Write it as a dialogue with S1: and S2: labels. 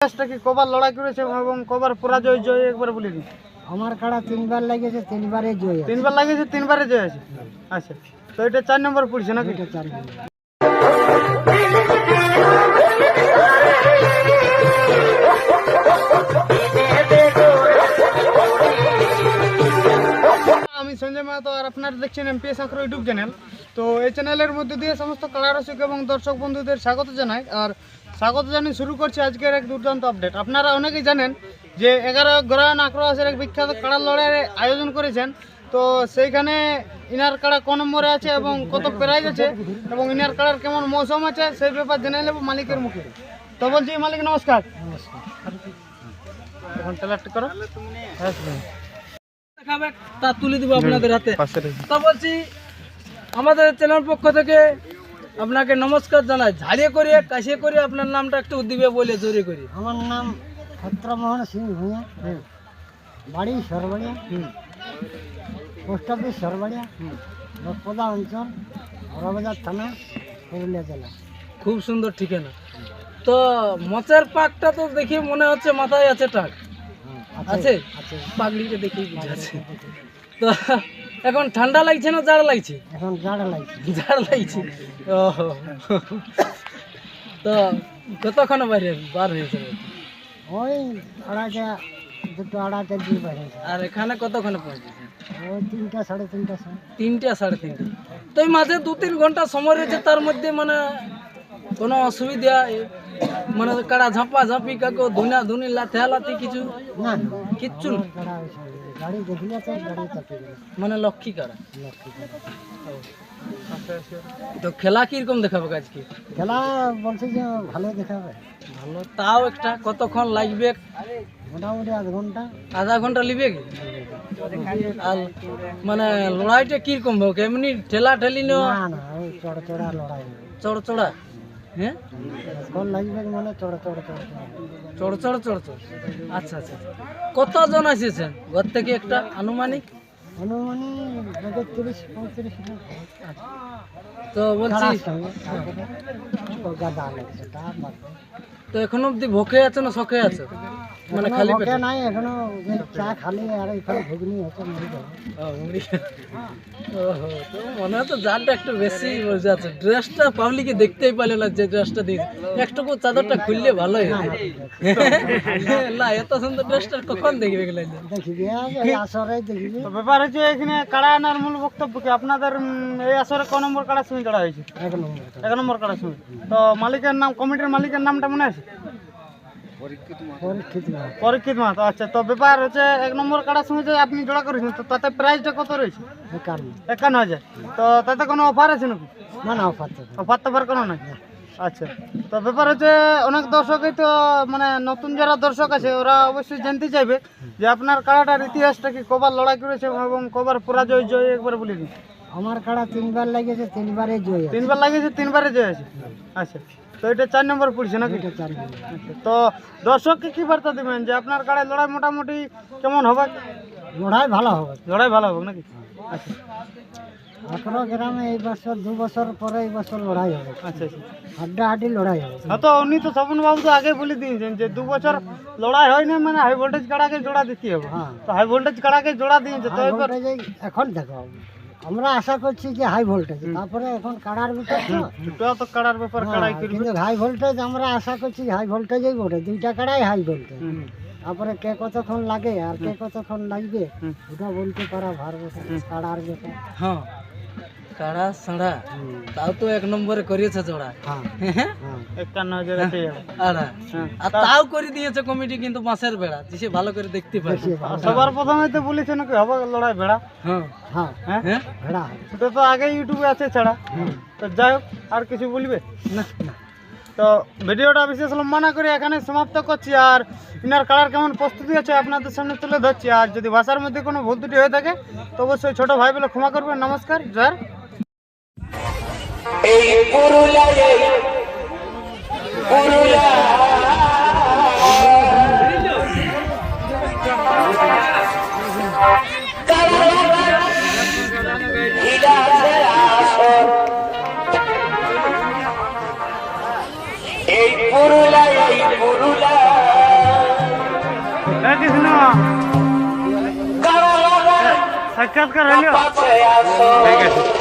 S1: ইতিহাসটা কি কবার লড়াই করেছে এবং কবার পরাজয় জয় একবার বলে দিন
S2: আমার কাড়া তিনবার লেগেছে তিনবারে জয়
S1: তিনবার লাগিয়েছে তিনবারে জয় আছে? আচ্ছা তো এটা চার নম্বর পড়ছে নাকি?
S2: এটা চার নম্বর।
S1: আমি সঞ্জয় মাহাতো আর আপনারা দেখছেন এমপিএস আঁকড়ো ইউটিউব চ্যানেল তো এই চ্যানেলের মধ্যে দিয়ে সমস্ত কালারসিক এবং দর্শক বন্ধুদের স্বাগত জানাই। আর স্বাগত জানিয়ে শুরু করছি আজকের এক দুর্দান্ত আপডেট আপনারা অনেকেই জানেন যে এগারো গ্রহণ আক্রোশের এক বিখ্যাত কাড়া লড়াইয়ের আয়োজন করেছেন। তো সেইখানে ইনার কাড়া ক নম্বরে আছে এবং কত প্রাইজ আছে এবং ইনার কাড়ার কেমন মৌসুম আছে সেই ব্যাপার জেনে নেব মালিকের মুখে। তো বলছি মালিক নমস্কার।
S2: নমস্কার
S1: এখন টেলারটি করো। হ্যাঁ,
S3: তা তুলে দিব আপনাদের হাতে। তা বলছি আমাদের চ্যানেল পক্ষ থেকে আপনাকে নমস্কার জানাই। ঝাড়িয়ে করে কাশিয়ে করে আপনার নামটা একটু দিবে বলে জোরে করে।
S2: আমার নাম ছত্রমোহন সিং ভূঁইয়া। বাড়ি সরবাড়িয়া। Post office Sarbaria. রথপদা অঞ্চল বড়বাজার থানা পুরুলিয়া জেলা।
S3: খুব সুন্দর ঠিকানা। তো মচের পাকটা তো দেখে মনে হচ্ছে মাথায় আছে টাক। আছে। দেখেই বুঝা আছে তো এখন ঠান্ডা লাগছে না জাড় লাগছে?
S2: এখন জাড়া লাগছে।
S3: জাড় লাগছে। ওহো। তো কতক্ষণ বাইরে বার হয়েছে?
S2: ওই আড়াইটা দুটো আড়াইটা দিয়ে বেড়েছে
S3: আর এখানে কতক্ষণ পৌঁছেছে?
S2: ওই তিনটা সাড়ে তিনটা
S3: তিনটা। সাড়ে তিনটা। তো এই মাঝে দু তিন ঘণ্টা সময় রয়েছে তার মধ্যে মানে কোনো অসুবিধা মানে কাড়া ঝাপা ঝাপি কাকো ধুনা ধুনি লাথে লাথি কিছু?
S2: না
S3: কিচ্ছু না।
S2: গাড়ি দেখলে তো গাড়ি চাপে গেল।
S3: মানে লক্ষ্মী কাড়া
S2: লক্ষ্মী কাড়া।
S3: তো খেলা কীরকম দেখাবে আজকে?
S2: খেলা বলছে যে ভালো দেখাবে।
S3: ভালো তাও একটা কতক্ষণ লাগবে?
S2: মোটামুটি আধ ঘণ্টা।
S3: আধা ঘণ্টা লিবে কি? আর মানে লড়াইটা কীরকম হবে? এমনি ঠেলা ঠেলি
S2: না
S3: নেওয়া?
S2: না ওই চড় চড়া লড়াই। হবে।
S3: হ্যাঁ?
S2: কল লাগবে মানে চড় চড় চড় চড়।
S3: চড় চড় চড় চড়। আচ্ছা আচ্ছা আচ্ছা। কতজন এসেছেন ঘর থেকে একটা আনুমানিক?
S2: লোক।
S3: তো বলছি।
S2: তো
S3: এখন অব্দি ভোকে আছে না শখে আছে? মানে খালি পেটে?
S2: নাই এখনও চা খালি আর এখানে ঘুগনি হচ্ছে
S3: মুড়ি। ওহো, তো মনে হয় তো জানটা একটু বেশি বোঝা আছে। ড্রেসটা পাবলিকে দেখতেই পাইলে না যে ড্রেসটা দিয়েছে। একটুকু চাদরটা খুললে ভালোই হয়। না এত সুন্দর ড্রেসটা কখন দেখবে গেলেন
S2: দেখিবি আসরে দেখিবি।
S1: তো ব্যাপার হচ্ছে এখানে কাড়া আনার মূল বক্তব্য কি? আপনাদের এই আসরে ক নম্বর কাড়ার সঙ্গে কাড়া হয়েছে?
S2: এক নম্বর
S1: এক নম্বর কাড়ার সঙ্গে তো মালিকের নাম কমিটির মালিকের নামটা মনে আছে?
S2: পরীক্ষিত
S1: মাহাতো আচ্ছা। তো ব্যাপার হচ্ছে এক নম্বর কাড়ার সঙ্গে যে আপনি জোড়া করেছেন তো তাতে প্রাইসটা কত রয়েছে?
S2: বেকার না
S1: একান্ন হাজার। তো তাতে কোনো অফার আছে নাকি?
S2: না না অফার
S1: অফার তো কোনো নাই? আচ্ছা। তো ব্যাপার হচ্ছে অনেক দর্শকই তো মানে নতুন যারা দর্শক আছে ওরা অবশ্যই জানতে চাইবে যে আপনার কাড়াটার ইতিহাসটা কি কবার লড়াই করেছে এবং কবার পরাজয় জয় জয় একবার বলে দিন।
S2: আমার কাড়া তিনবার লাগিয়েছে তিনবারে জয়
S1: তিনবার লাগিয়েছে তিনবারে জয় আছে। আচ্ছা। তো এটা চার নম্বর পড়ছে নাকি। আচ্ছা, তো দর্শককে কি বার্তা দেবেন যে আপনার কাড়ায় লড়াই মোটামুটি কেমন হবে?
S2: লড়াই ভালো হবে।
S1: লড়াই ভালো হবে নাকি? আচ্ছা।
S2: আঠারো গ্রামে এই বছর দু বছর পরে এই বছর লড়াই হবে।
S1: আচ্ছা আচ্ছা।
S2: হাড্ডা হাড্ডি লড়াই হবে।
S1: হ্যাঁ তো উনি তো বাবু তো আগে বলে দিয়েছেন যে দু বছর লড়াই হয়নি মানে হাই ভোল্টেজ কাড়াকে জোড়া দিতে হবে।
S2: হ্যাঁ।
S1: তো হাই ভোল্টেজ কাড়াকে জোড়া দিয়েছে তো
S2: এখন দেখো আমরা আশা করছি যে হাই ভোল্টেজ তারপরে এখন কাড়ার ভিতর
S1: দুটো তো কাড়ার ব্যাপার
S2: হ্যাঁ,
S1: কাড়াই
S2: কিন্তু হাই ভোল্টেজ আমরা আশা করছি হাই ভোল্টেজেই বটে। দুইটা কাড়াই হাই ভোল্টেজ তারপরে কে কতক্ষণ লাগে আর কে কতক্ষণ লাগবে। ওটা বলতে পারা ভার কাড়ার ব্যাপার।
S3: হ্যাঁ। কাড়া সাড়া তাও তো এক নম্বরে করিয়েছে জোড়া।
S2: হ্যাঁ
S3: হ্যাঁ।
S1: একান্ন হাজার হ্যাঁ।
S3: আর তাও করে দিয়েছে কমিটি কিন্তু বাঁশের বেড়া সে ভালো করে দেখতে পারে
S1: আর সবার প্রথমে তো বলেছে নাকি হবে লড়াই ভেড়া
S3: হ্যাঁ।
S2: হ্যাঁ
S1: হ্যাঁ?
S3: হ্যাঁ?
S2: ভেড়া
S1: সেটা তো আগে ইউটিউবে আছে ছাড়া। তো যাই হোক আর কিছু বলবে?
S3: না
S1: তো ভিডিওটা বিশেষ লম্বা করে এখানে সমাপ্ত করছি আর ইনার কালার কেমন প্রস্তুতি আছে আপনাদের সামনে তুলে ধরছি। আর যদি ভাষার মধ্যে কোনো ভুল ত্রুটি হয়ে থাকে তো অবশ্যই ছোট ভাই বলে ক্ষমা করবেন। নমস্কার জয়।
S4: এই পুরুলা এই পুরুলা
S1: কৃষ্ণ সাক্ষাৎকার হইল।
S4: ঠিক আছে।